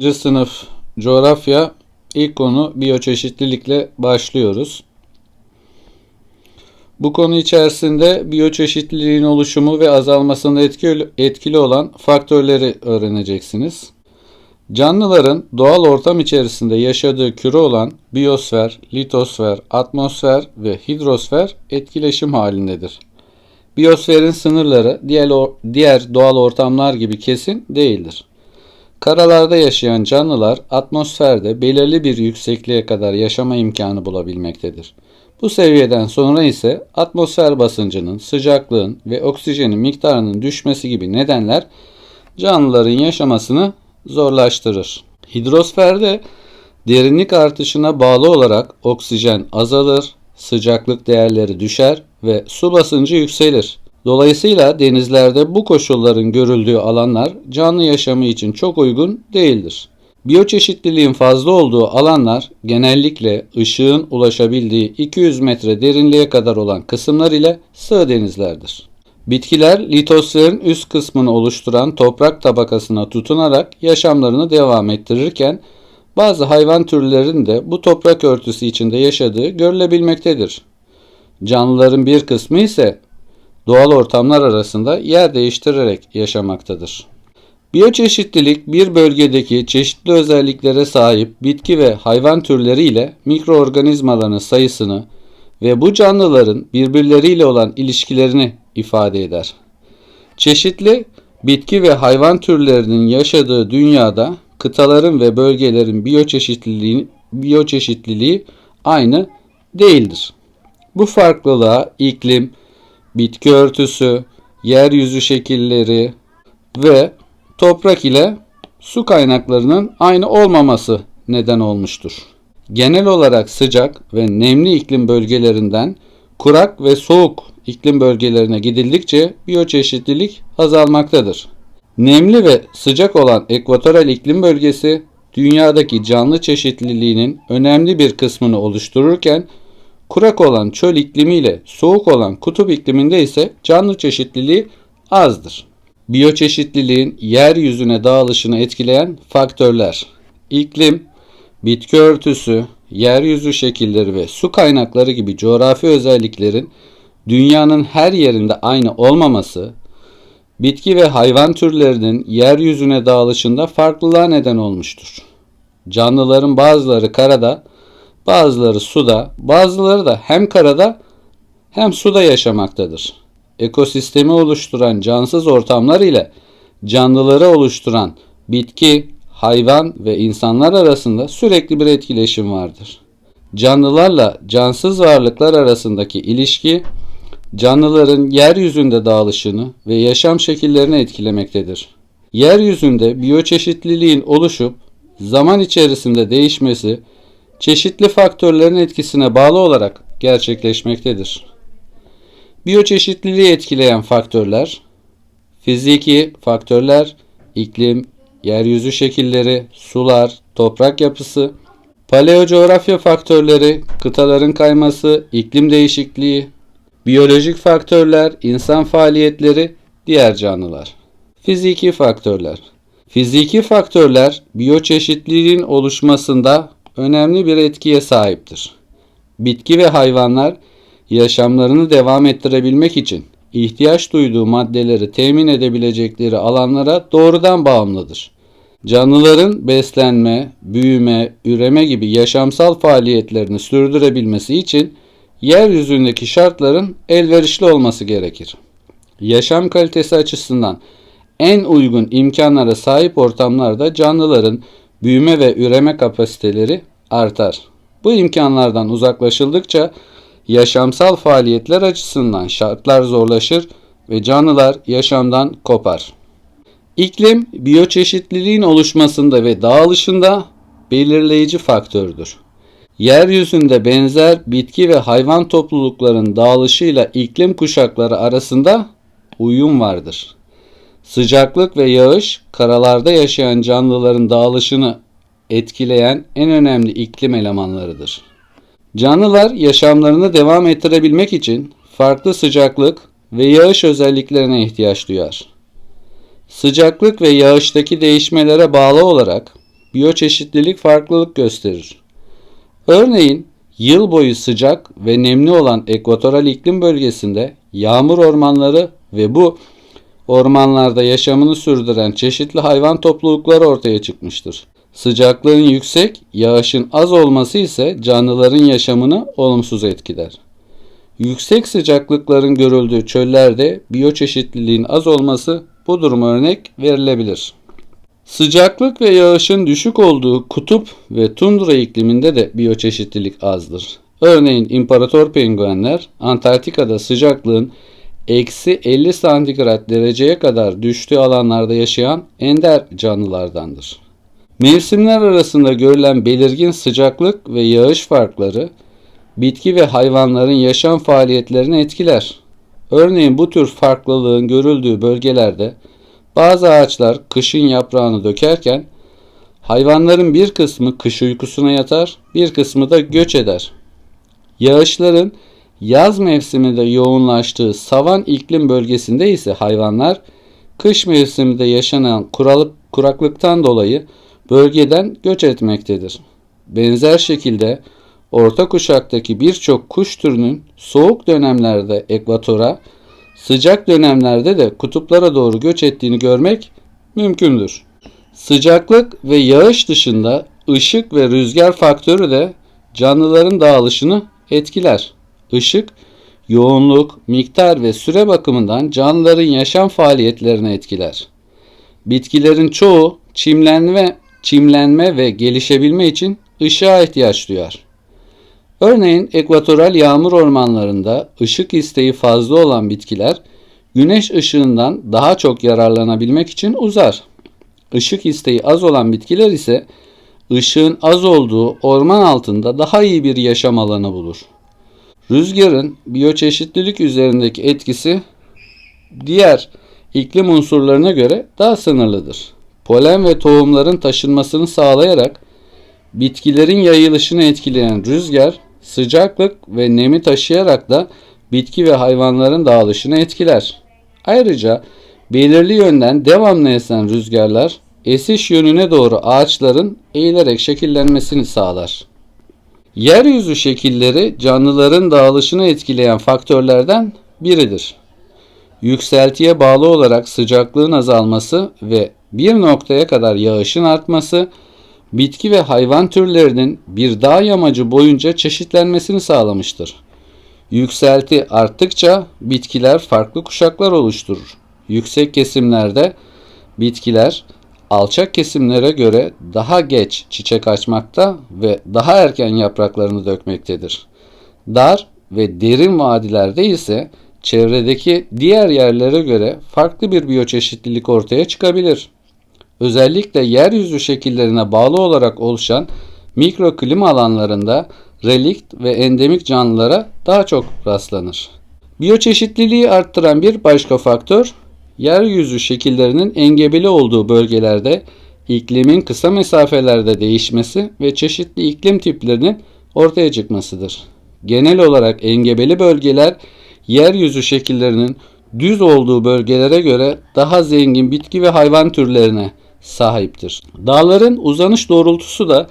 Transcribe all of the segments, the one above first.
Birinci sınıf coğrafya ilk konu biyoçeşitlilikle başlıyoruz. Bu konu içerisinde biyoçeşitliliğin oluşumu ve azalmasında etkili, olan faktörleri öğreneceksiniz. Canlıların doğal ortam içerisinde yaşadığı küre olan biyosfer, litosfer, atmosfer ve hidrosfer etkileşim halindedir. Biyosferin sınırları diğer doğal ortamlar gibi kesin değildir. Karalarda yaşayan canlılar atmosferde belirli bir yüksekliğe kadar yaşama imkanı bulabilmektedir. Bu seviyeden sonra ise atmosfer basıncının, sıcaklığın ve oksijenin miktarının düşmesi gibi nedenler canlıların yaşamasını zorlaştırır. Hidrosferde derinlik artışına bağlı olarak oksijen azalır, sıcaklık değerleri düşer ve su basıncı yükselir. Dolayısıyla denizlerde bu koşulların görüldüğü alanlar canlı yaşamı için çok uygun değildir. Biyoçeşitliliğin fazla olduğu alanlar genellikle ışığın ulaşabildiği 200 metre derinliğe kadar olan kısımlar ile sığ denizlerdir. Bitkiler litosferin üst kısmını oluşturan toprak tabakasına tutunarak yaşamlarını devam ettirirken bazı hayvan türlerinin de bu toprak örtüsü içinde yaşadığı görülebilmektedir. Canlıların bir kısmı ise doğal ortamlar arasında yer değiştirerek yaşamaktadır. Biyoçeşitlilik bir bölgedeki çeşitli özelliklere sahip bitki ve hayvan türleri ile mikroorganizmaların sayısını ve bu canlıların birbirleriyle olan ilişkilerini ifade eder. Çeşitli bitki ve hayvan türlerinin yaşadığı dünyada kıtaların ve bölgelerin biyoçeşitliliği, biyoçeşitliliği aynı değildir. Bu farklılığa iklim, bitki örtüsü, yeryüzü şekilleri ve toprak ile su kaynaklarının aynı olmaması neden olmuştur. Genel olarak sıcak ve nemli iklim bölgelerinden kurak ve soğuk iklim bölgelerine gidildikçe biyoçeşitlilik azalmaktadır. Nemli ve sıcak olan ekvatoral iklim bölgesi dünyadaki canlı çeşitliliğinin önemli bir kısmını oluştururken kurak olan çöl iklimiyle soğuk olan kutup ikliminde ise canlı çeşitliliği azdır. Biyoçeşitliliğin yeryüzüne dağılışını etkileyen faktörler iklim, bitki örtüsü, yeryüzü şekilleri ve su kaynakları gibi coğrafi özelliklerin dünyanın her yerinde aynı olmaması, bitki ve hayvan türlerinin yeryüzüne dağılışında farklılığa neden olmuştur. Canlıların bazıları karada, bazıları suda, bazıları da hem karada hem suda yaşamaktadır. Ekosistemi oluşturan cansız ortamlar ile canlıları oluşturan bitki, hayvan ve insanlar arasında sürekli bir etkileşim vardır. Canlılarla cansız varlıklar arasındaki ilişki canlıların yeryüzünde dağılışını ve yaşam şekillerini etkilemektedir. Yeryüzünde biyoçeşitliliğin oluşup zaman içerisinde değişmesi çeşitli faktörlerin etkisine bağlı olarak gerçekleşmektedir. Biyoçeşitliliği etkileyen faktörler fiziki faktörler, iklim, yeryüzü şekilleri, sular, toprak yapısı, paleocoğrafya faktörleri, kıtaların kayması, iklim değişikliği, biyolojik faktörler, insan faaliyetleri, diğer canlılar. Fiziki faktörler. Fiziki faktörler biyoçeşitliliğin oluşmasında önemli bir etkiye sahiptir. Bitki ve hayvanlar yaşamlarını devam ettirebilmek için ihtiyaç duyduğu maddeleri temin edebilecekleri alanlara doğrudan bağımlıdır. Canlıların beslenme, büyüme, üreme gibi yaşamsal faaliyetlerini sürdürebilmesi için yeryüzündeki şartların elverişli olması gerekir. Yaşam kalitesi açısından en uygun imkanlara sahip ortamlarda canlıların büyüme ve üreme kapasiteleri artar. Bu imkanlardan uzaklaşıldıkça yaşamsal faaliyetler açısından şartlar zorlaşır ve canlılar yaşamdan kopar. İklim, biyoçeşitliliğin oluşmasında ve dağılışında belirleyici faktördür. Yeryüzünde benzer bitki ve hayvan toplulukların dağılışıyla iklim kuşakları arasında uyum vardır. Sıcaklık ve yağış karalarda yaşayan canlıların dağılışını etkileyen en önemli iklim elemanlarıdır. Canlılar yaşamlarını devam ettirebilmek için farklı sıcaklık ve yağış özelliklerine ihtiyaç duyar. Sıcaklık ve yağıştaki değişmelere bağlı olarak biyoçeşitlilik farklılık gösterir. Örneğin yıl boyu sıcak ve nemli olan ekvatoral iklim bölgesinde yağmur ormanları ve bu ormanlarda yaşamını sürdüren çeşitli hayvan toplulukları ortaya çıkmıştır. Sıcaklığın yüksek, yağışın az olması ise canlıların yaşamını olumsuz etkiler. Yüksek sıcaklıkların görüldüğü çöllerde biyoçeşitliliğin az olması bu duruma örnek verilebilir. Sıcaklık ve yağışın düşük olduğu kutup ve tundra ikliminde de biyoçeşitlilik azdır. Örneğin imparator penguenler Antarktika'da sıcaklığın eksi 50 santigrat dereceye kadar düştüğü alanlarda yaşayan ender canlılardandır. Mevsimler arasında görülen belirgin sıcaklık ve yağış farkları bitki ve hayvanların yaşam faaliyetlerini etkiler. Örneğin bu tür farklılığın görüldüğü bölgelerde bazı ağaçlar kışın yaprağını dökerken hayvanların bir kısmı kış uykusuna yatar, bir kısmı da göç eder. Yağışların yaz mevsiminde yoğunlaştığı savan iklim bölgesinde ise hayvanlar kış mevsiminde yaşanan kuralıp, kuraklıktan dolayı bölgeden göç etmektedir. Benzer şekilde orta kuşaktaki birçok kuş türünün soğuk dönemlerde ekvatora, sıcak dönemlerde de kutuplara doğru göç ettiğini görmek mümkündür. Sıcaklık ve yağış dışında ışık ve rüzgar faktörü de canlıların dağılışını etkiler. Işık, yoğunluk, miktar ve süre bakımından canlıların yaşam faaliyetlerini etkiler. Bitkilerin çoğu çimlenme, çimlenme ve gelişebilme için ışığa ihtiyaç duyar. Örneğin ekvatoral yağmur ormanlarında ışık isteği fazla olan bitkiler güneş ışığından daha çok yararlanabilmek için uzar. Işık isteği az olan bitkiler ise ışığın az olduğu orman altında daha iyi bir yaşam alanı bulur. Rüzgarın biyoçeşitlilik üzerindeki etkisi diğer iklim unsurlarına göre daha sınırlıdır. Polen ve tohumların taşınmasını sağlayarak bitkilerin yayılışını etkileyen rüzgar sıcaklık ve nemi taşıyarak da bitki ve hayvanların dağılışını etkiler. Ayrıca belirli yönden devamlı esen rüzgarlar esiş yönüne doğru ağaçların eğilerek şekillenmesini sağlar. Yeryüzü şekilleri canlıların dağılışını etkileyen faktörlerden biridir. Yükseltiye bağlı olarak sıcaklığın azalması ve bir noktaya kadar yağışın artması bitki ve hayvan türlerinin bir dağ yamacı boyunca çeşitlenmesini sağlamıştır. Yükselti arttıkça bitkiler farklı kuşaklar oluşturur. Yüksek kesimlerde bitkiler alçak kesimlere göre daha geç çiçek açmakta ve daha erken yapraklarını dökmektedir. Dar ve derin vadilerde ise çevredeki diğer yerlere göre farklı bir biyoçeşitlilik ortaya çıkabilir. Özellikle yeryüzü şekillerine bağlı olarak oluşan mikroklima alanlarında relikt ve endemik canlılara daha çok rastlanır. Biyoçeşitliliği arttıran bir başka faktör yeryüzü şekillerinin engebeli olduğu bölgelerde iklimin kısa mesafelerde değişmesi ve çeşitli iklim tiplerinin ortaya çıkmasıdır. Genel olarak engebeli bölgeler yeryüzü şekillerinin düz olduğu bölgelere göre daha zengin bitki ve hayvan türlerine sahiptir. Dağların uzanış doğrultusu da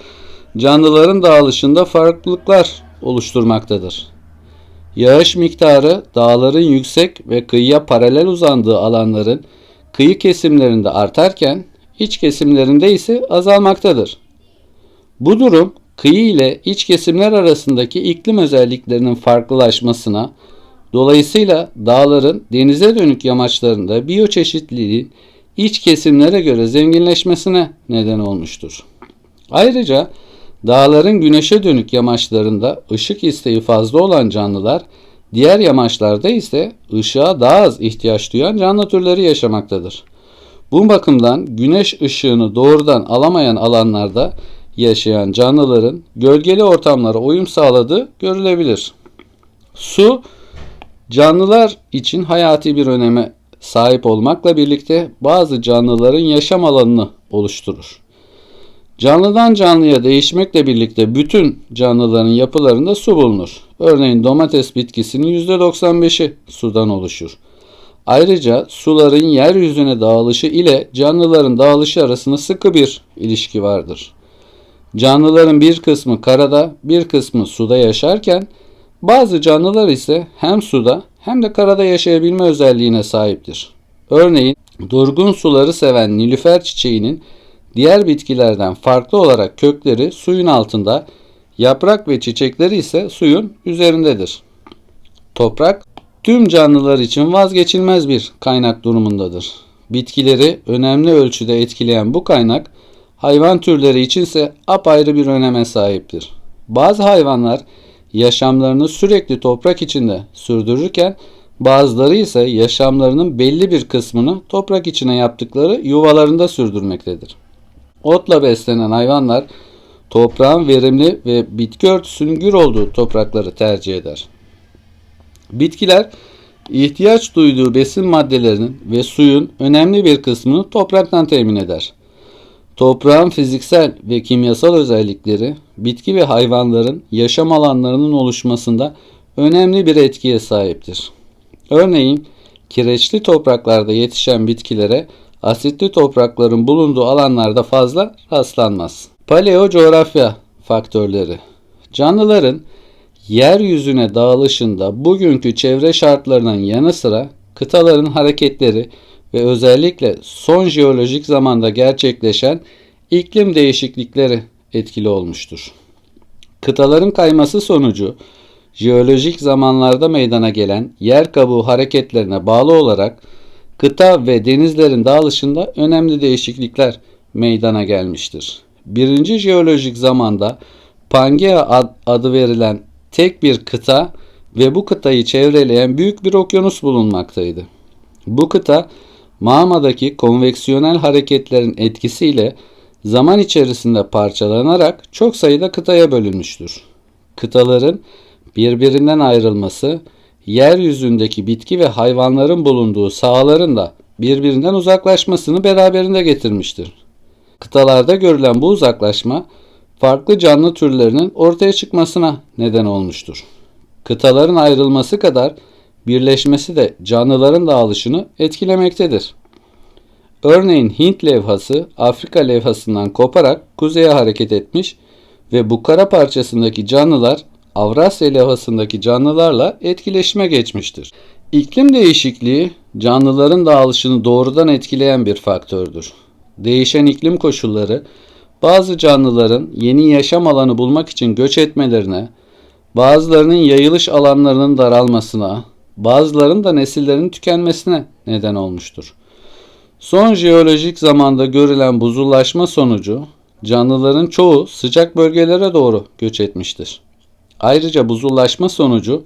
canlıların dağılışında farklılıklar oluşturmaktadır. Yağış miktarı dağların yüksek ve kıyıya paralel uzandığı alanların kıyı kesimlerinde artarken iç kesimlerinde ise azalmaktadır. Bu durum kıyı ile iç kesimler arasındaki iklim özelliklerinin farklılaşmasına, dolayısıyla dağların denize dönük yamaçlarında biyoçeşitliliğin iç kesimlere göre zenginleşmesine neden olmuştur. Ayrıca dağların güneşe dönük yamaçlarında ışık isteği fazla olan canlılar, diğer yamaçlarda ise ışığa daha az ihtiyaç duyan canlı türleri yaşamaktadır. Bu bakımdan güneş ışığını doğrudan alamayan alanlarda yaşayan canlıların gölgeli ortamlara uyum sağladığı görülebilir. Su canlılar için hayati bir öneme sahip olmakla birlikte bazı canlıların yaşam alanını oluşturur. Canlıdan canlıya değişmekle birlikte bütün canlıların yapılarında su bulunur. Örneğin domates bitkisinin %95'i sudan oluşur. Ayrıca suların yeryüzüne dağılışı ile canlıların dağılışı arasında sıkı bir ilişki vardır. Canlıların bir kısmı karada, bir kısmı suda yaşarken bazı canlılar ise hem suda hem de karada yaşayabilme özelliğine sahiptir. Örneğin durgun suları seven nilüfer çiçeğinin diğer bitkilerden farklı olarak kökleri suyun altında, yaprak ve çiçekleri ise suyun üzerindedir. Toprak tüm canlılar için vazgeçilmez bir kaynak durumundadır. Bitkileri önemli ölçüde etkileyen bu kaynak hayvan türleri içinse apayrı bir öneme sahiptir. Bazı hayvanlar yaşamlarını sürekli toprak içinde sürdürürken bazıları ise yaşamlarının belli bir kısmını toprak içine yaptıkları yuvalarında sürdürmektedir. Otla beslenen hayvanlar toprağın verimli ve bitki örtüsünün gür olduğu toprakları tercih eder. Bitkiler ihtiyaç duyduğu besin maddelerinin ve suyun önemli bir kısmını topraktan temin eder. Toprağın fiziksel ve kimyasal özellikleri bitki ve hayvanların yaşam alanlarının oluşmasında önemli bir etkiye sahiptir. Örneğin kireçli topraklarda yetişen bitkilere asitli toprakların bulunduğu alanlarda fazla rastlanmaz. Paleo coğrafya faktörleri Canlıların yeryüzüne dağılışında bugünkü çevre şartlarının yanı sıra kıtaların hareketleri ve özellikle son jeolojik zamanda gerçekleşen iklim değişiklikleri etkili olmuştur. Kıtaların kayması sonucu jeolojik zamanlarda meydana gelen yer kabuğu hareketlerine bağlı olarak kıta ve denizlerin dağılışında önemli değişiklikler meydana gelmiştir. Birinci jeolojik zamanda Pangea adı verilen tek bir kıta ve bu kıtayı çevreleyen büyük bir okyanus bulunmaktaydı. Bu kıta mağmadaki konveksiyonel hareketlerin etkisiyle zaman içerisinde parçalanarak çok sayıda kıtaya bölünmüştür. Kıtaların birbirinden ayrılması, yeryüzündeki bitki ve hayvanların bulunduğu sahaların da birbirinden uzaklaşmasını beraberinde getirmiştir. Kıtalarda görülen bu uzaklaşma farklı canlı türlerinin ortaya çıkmasına neden olmuştur. Kıtaların ayrılması kadar birleşmesi de canlıların dağılışını etkilemektedir. Örneğin Hint levhası Afrika levhasından koparak kuzeye hareket etmiş ve bu kara parçasındaki canlılar Avrasya levhasındaki canlılarla etkileşime geçmiştir. İklim değişikliği canlıların dağılışını doğrudan etkileyen bir faktördür. Değişen iklim koşulları bazı canlıların yeni yaşam alanı bulmak için göç etmelerine, bazılarının yayılış alanlarının daralmasına, bazılarının da nesillerinin tükenmesine neden olmuştur. Son jeolojik zamanda görülen buzullaşma sonucu canlıların çoğu sıcak bölgelere doğru göç etmiştir. Ayrıca buzullaşma sonucu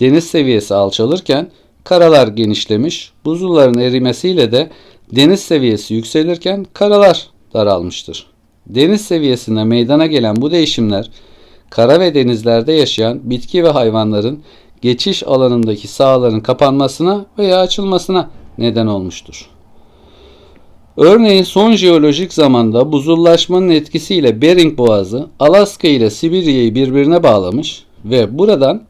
deniz seviyesi alçalırken karalar genişlemiş, buzulların erimesiyle de deniz seviyesi yükselirken karalar daralmıştır. Deniz seviyesinde meydana gelen bu değişimler kara ve denizlerde yaşayan bitki ve hayvanların geçiş alanındaki sahaların kapanmasına veya açılmasına neden olmuştur. Örneğin son jeolojik zamanda buzullaşmanın etkisiyle Bering Boğazı Alaska ile Sibirya'yı birbirine bağlamış ve buradan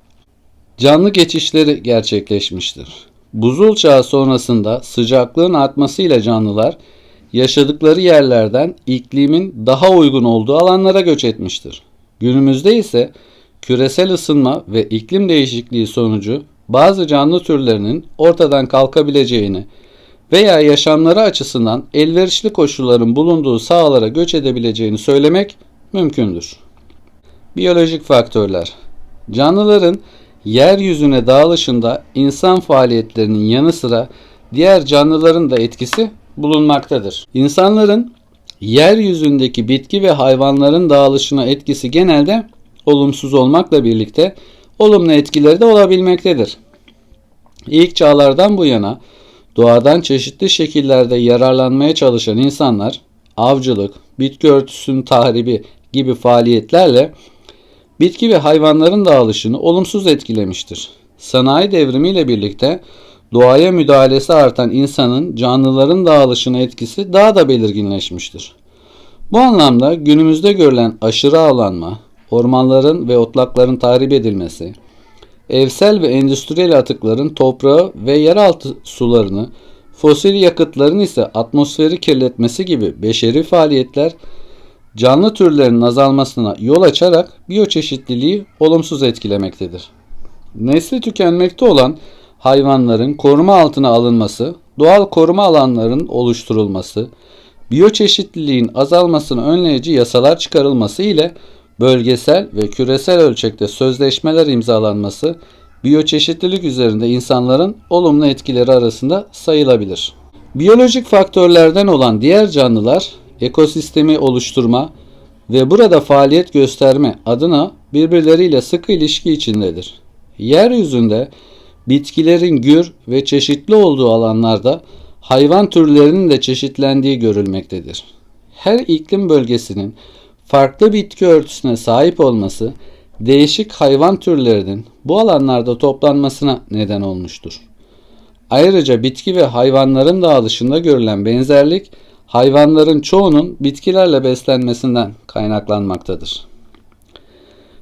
canlı geçişleri gerçekleşmiştir. Buzul çağı sonrasında sıcaklığın artmasıyla canlılar yaşadıkları yerlerden iklimin daha uygun olduğu alanlara göç etmiştir. Günümüzde ise küresel ısınma ve iklim değişikliği sonucu bazı canlı türlerinin ortadan kalkabileceğini veya yaşamları açısından elverişli koşulların bulunduğu sahalara göç edebileceğini söylemek mümkündür. Biyolojik faktörler Canlıların yeryüzüne dağılışında insan faaliyetlerinin yanı sıra diğer canlıların da etkisi bulunmaktadır. İnsanların yeryüzündeki bitki ve hayvanların dağılışına etkisi genelde olumsuz olmakla birlikte olumlu etkileri de olabilmektedir. İlk çağlardan bu yana doğadan çeşitli şekillerde yararlanmaya çalışan insanlar avcılık, bitki örtüsünün tahribi gibi faaliyetlerle bitki ve hayvanların dağılışını olumsuz etkilemiştir. Sanayi devrimiyle birlikte doğaya müdahalesi artan insanın canlıların dağılışına etkisi daha da belirginleşmiştir. Bu anlamda günümüzde görülen aşırı avlanma, ormanların ve otlakların tahrip edilmesi, evsel ve endüstriyel atıkların toprağı ve yeraltı sularını, fosil yakıtların ise atmosferi kirletmesi gibi beşeri faaliyetler canlı türlerin azalmasına yol açarak biyoçeşitliliği olumsuz etkilemektedir. Nesli tükenmekte olan hayvanların koruma altına alınması, doğal koruma alanlarının oluşturulması, biyoçeşitliliğin azalmasını önleyici yasalar çıkarılması ile bölgesel ve küresel ölçekte sözleşmeler imzalanması biyoçeşitlilik üzerinde insanların olumlu etkileri arasında sayılabilir. Biyolojik faktörlerden olan diğer canlılar ekosistemi oluşturma ve burada faaliyet gösterme adına birbirleriyle sıkı ilişki içindedir. Yeryüzünde bitkilerin gür ve çeşitli olduğu alanlarda hayvan türlerinin de çeşitlendiği görülmektedir. Her iklim bölgesinin farklı bitki örtüsüne sahip olması değişik hayvan türlerinin bu alanlarda toplanmasına neden olmuştur. Ayrıca bitki ve hayvanların dağılışında görülen benzerlik hayvanların çoğunun bitkilerle beslenmesinden kaynaklanmaktadır.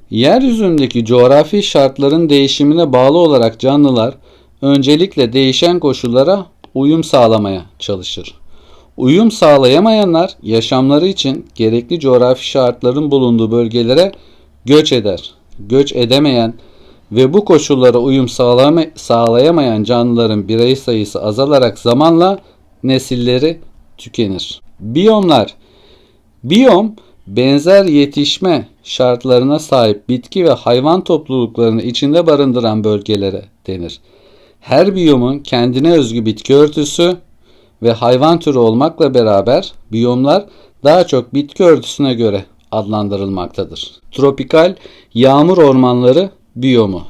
Yeryüzündeki coğrafi şartların değişimine bağlı olarak canlılar öncelikle değişen koşullara uyum sağlamaya çalışır. Uyum sağlayamayanlar yaşamları için gerekli coğrafi şartların bulunduğu bölgelere göç eder. Göç edemeyen ve bu koşullara uyum sağlayamayan canlıların birey sayısı azalarak zamanla nesilleri tükenir. Biyomlar Biyom benzer yetişme şartlarına sahip bitki ve hayvan topluluklarını içinde barındıran bölgelere denir. Her biyomun kendine özgü bitki örtüsü ve hayvan türü olmakla beraber biyomlar daha çok bitki örtüsüne göre adlandırılmaktadır. Tropikal yağmur ormanları biyomu.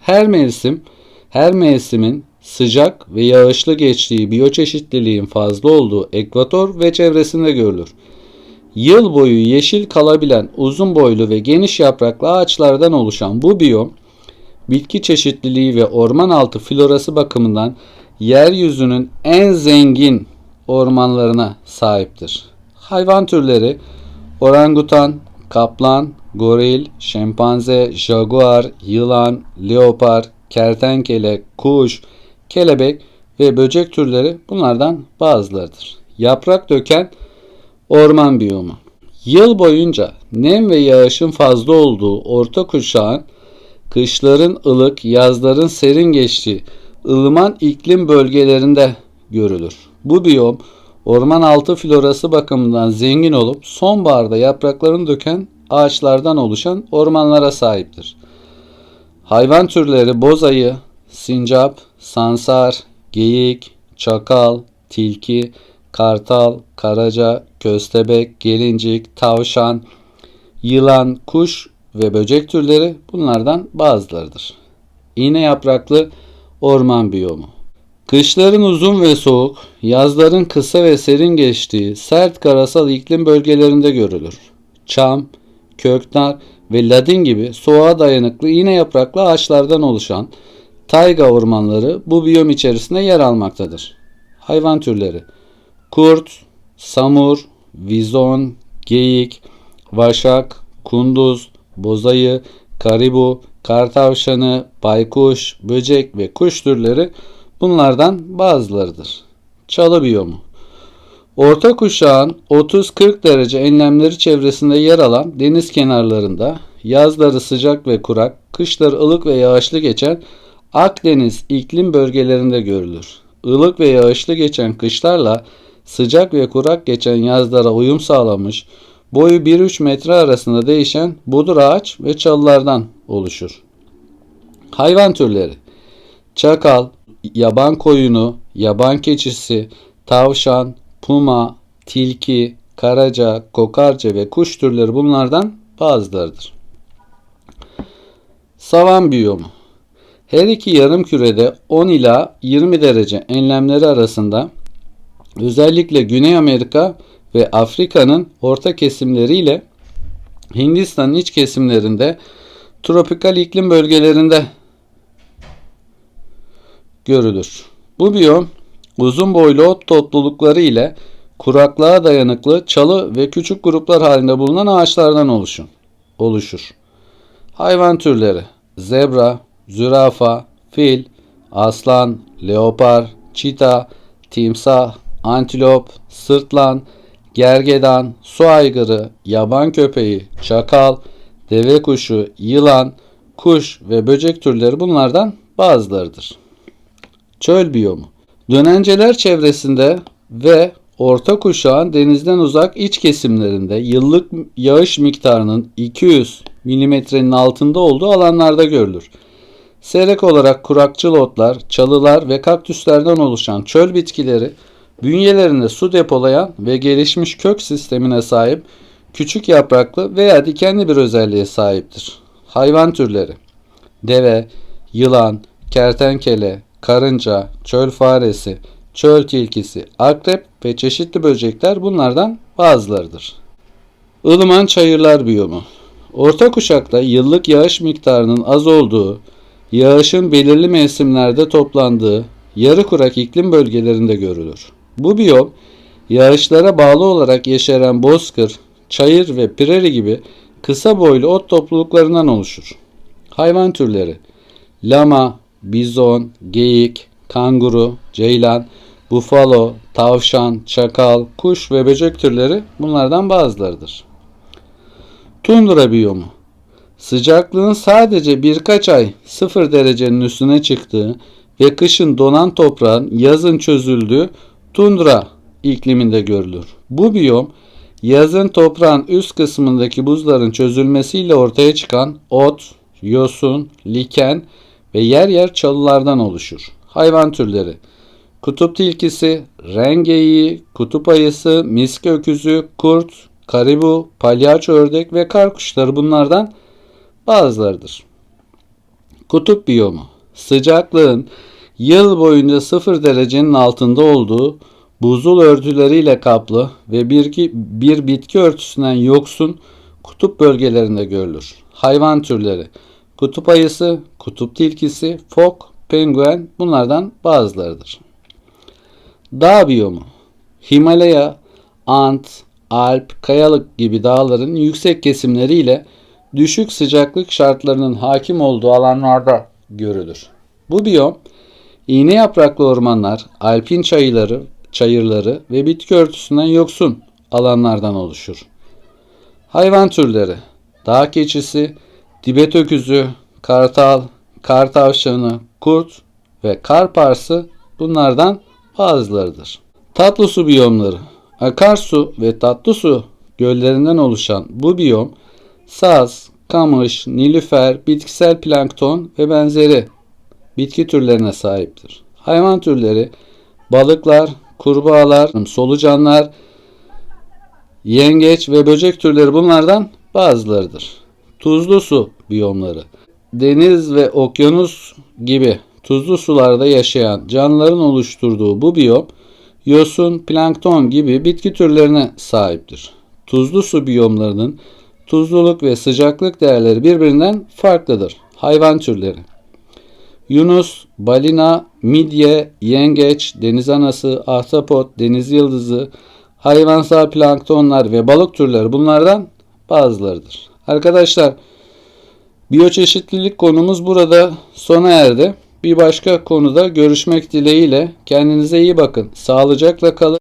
Her mevsim, her mevsimin sıcak ve yağışlı geçtiği biyoçeşitliliğin fazla olduğu ekvator ve çevresinde görülür. Yıl boyu yeşil kalabilen uzun boylu ve geniş yapraklı ağaçlardan oluşan bu biyom, bitki çeşitliliği ve orman altı florası bakımından yeryüzünün en zengin ormanlarına sahiptir. Hayvan türleri orangutan, kaplan, goril, şempanze, jaguar, yılan, leopar, kertenkele, kuş, kelebek ve böcek türleri bunlardan bazılarıdır. Yaprak döken orman biyomu. Yıl boyunca nem ve yağışın fazla olduğu orta kuşağın kışların ılık, yazların serin geçtiği ılıman iklim bölgelerinde görülür. Bu biyom orman altı florası bakımından zengin olup sonbaharda yapraklarını döken ağaçlardan oluşan ormanlara sahiptir. Hayvan türleri bozayı, sincap, sansar, geyik, çakal, tilki, kartal, karaca, köstebek, gelincik, tavşan, yılan, kuş ve böcek türleri bunlardan bazılarıdır. İğne yapraklı orman biyomu. Kışların uzun ve soğuk, yazların kısa ve serin geçtiği sert karasal iklim bölgelerinde görülür. Çam, köknar ve ladin gibi soğuğa dayanıklı iğne yapraklı ağaçlardan oluşan tayga ormanları bu biyom içerisinde yer almaktadır. Hayvan türleri kurt, samur, vizon, geyik, vaşak, kunduz, bozayı, karibu, kartavşanı, baykuş, böcek ve kuş türleri bunlardan bazılarıdır. Çalı biyomu Orta kuşağın 30-40 derece enlemleri çevresinde yer alan deniz kenarlarında yazları sıcak ve kurak, kışları ılık ve yağışlı geçen Akdeniz iklim bölgelerinde görülür. Ilık ve yağışlı geçen kışlarla sıcak ve kurak geçen yazlara uyum sağlamış, boyu 1-3 metre arasında değişen budur ağaç ve çalılardan oluşur. Hayvan türleri Çakal, yaban koyunu, yaban keçisi, tavşan, puma, tilki, karaca, kokarca ve kuş türleri bunlardan bazılarıdır. Savan biyomu Her iki yarım kürede 10 ila 20 derece enlemleri arasında özellikle Güney Amerika ve Afrika'nın orta kesimleriyle Hindistan'ın iç kesimlerinde tropikal iklim bölgelerinde görülür. Bu biyom uzun boylu ot toplulukları ile kuraklığa dayanıklı çalı ve küçük gruplar halinde bulunan ağaçlardan oluşur. oluşur. Hayvan türleri zebra, zürafa, fil, aslan, leopar, çita, timsah, antilop, sırtlan, gergedan, su aygırı, yaban köpeği, çakal, deve kuşu, yılan, kuş ve böcek türleri bunlardan bazılarıdır. Çöl biyomu. Dönenceler çevresinde ve orta kuşağın denizden uzak iç kesimlerinde yıllık yağış miktarının 200 milimetrenin altında olduğu alanlarda görülür. Seyrek olarak kurakçıl otlar, çalılar ve kaktüslerden oluşan çöl bitkileri bünyelerinde su depolayan ve gelişmiş kök sistemine sahip küçük yapraklı veya dikenli bir özelliğe sahiptir. Hayvan türleri deve, yılan, kertenkele, karınca, çöl faresi, çöl tilkisi, akrep ve çeşitli böcekler bunlardan bazılarıdır. Ilıman çayırlar biyomu. Orta kuşakta yıllık yağış miktarının az olduğu, yağışın belirli mevsimlerde toplandığı yarı kurak iklim bölgelerinde görülür. Bu biyom yağışlara bağlı olarak yeşeren bozkır, çayır ve preri gibi kısa boylu ot topluluklarından oluşur. Hayvan türleri lama, bizon, geyik, kanguru, ceylan, bufalo, tavşan, çakal, kuş ve böcek türleri bunlardan bazılarıdır. Tundra biyomu Sıcaklığın sadece birkaç ay 0 derecenin üstüne çıktığı ve kışın donan toprağın yazın çözüldüğü tundra ikliminde görülür. Bu biyom yazın toprağın üst kısmındaki buzların çözülmesiyle ortaya çıkan ot, yosun, liken ve yer yer çalılardan oluşur. Hayvan türleri Kutup tilkisi, rengeyi, kutup ayısı, misk öküzü, kurt, karibu, palyaço ördek ve kar kuşları bunlardan bazılarıdır. Kutup biyomu sıcaklığın yıl boyunca 0 derecenin altında olduğu buzul örtüleriyle kaplı ve bir, bir bitki örtüsünden yoksun kutup bölgelerinde görülür. Hayvan türleri kutup ayısı, kutup tilkisi, fok, penguen bunlardan bazılarıdır. Dağ biyomu Himalaya, Ant, Alp, Kayalık gibi dağların yüksek kesimleriyle düşük sıcaklık şartlarının hakim olduğu alanlarda görülür. Bu biyom iğne yapraklı ormanlar, alpin çayırları, çayırları ve bitki örtüsünden yoksun alanlardan oluşur. Hayvan türleri dağ keçisi, dibet öküzü, kartal, kar tavşanı, kurt ve kar parsı bunlardan bazılarıdır. Tatlı su biyomları Akarsu ve tatlı su göllerinden oluşan bu biyom saz, kamış, nilüfer, bitkisel plankton ve benzeri bitki türlerine sahiptir. Hayvan türleri balıklar, kurbağalar, solucanlar, yengeç ve böcek türleri bunlardan bazılarıdır. Tuzlu su biyomları deniz ve okyanus gibi tuzlu sularda yaşayan canlıların oluşturduğu bu biyom yosun, plankton gibi bitki türlerine sahiptir. Tuzlu su biyomlarının tuzluluk ve sıcaklık değerleri birbirinden farklıdır. Hayvan türleri Yunus, balina, midye, yengeç, deniz anası, ahtapot, deniz yıldızı, hayvansal planktonlar ve balık türleri bunlardan bazılarıdır. Arkadaşlar biyoçeşitlilik konumuz burada sona erdi. Bir başka konuda görüşmek dileğiyle kendinize iyi bakın. Sağlıcakla kalın.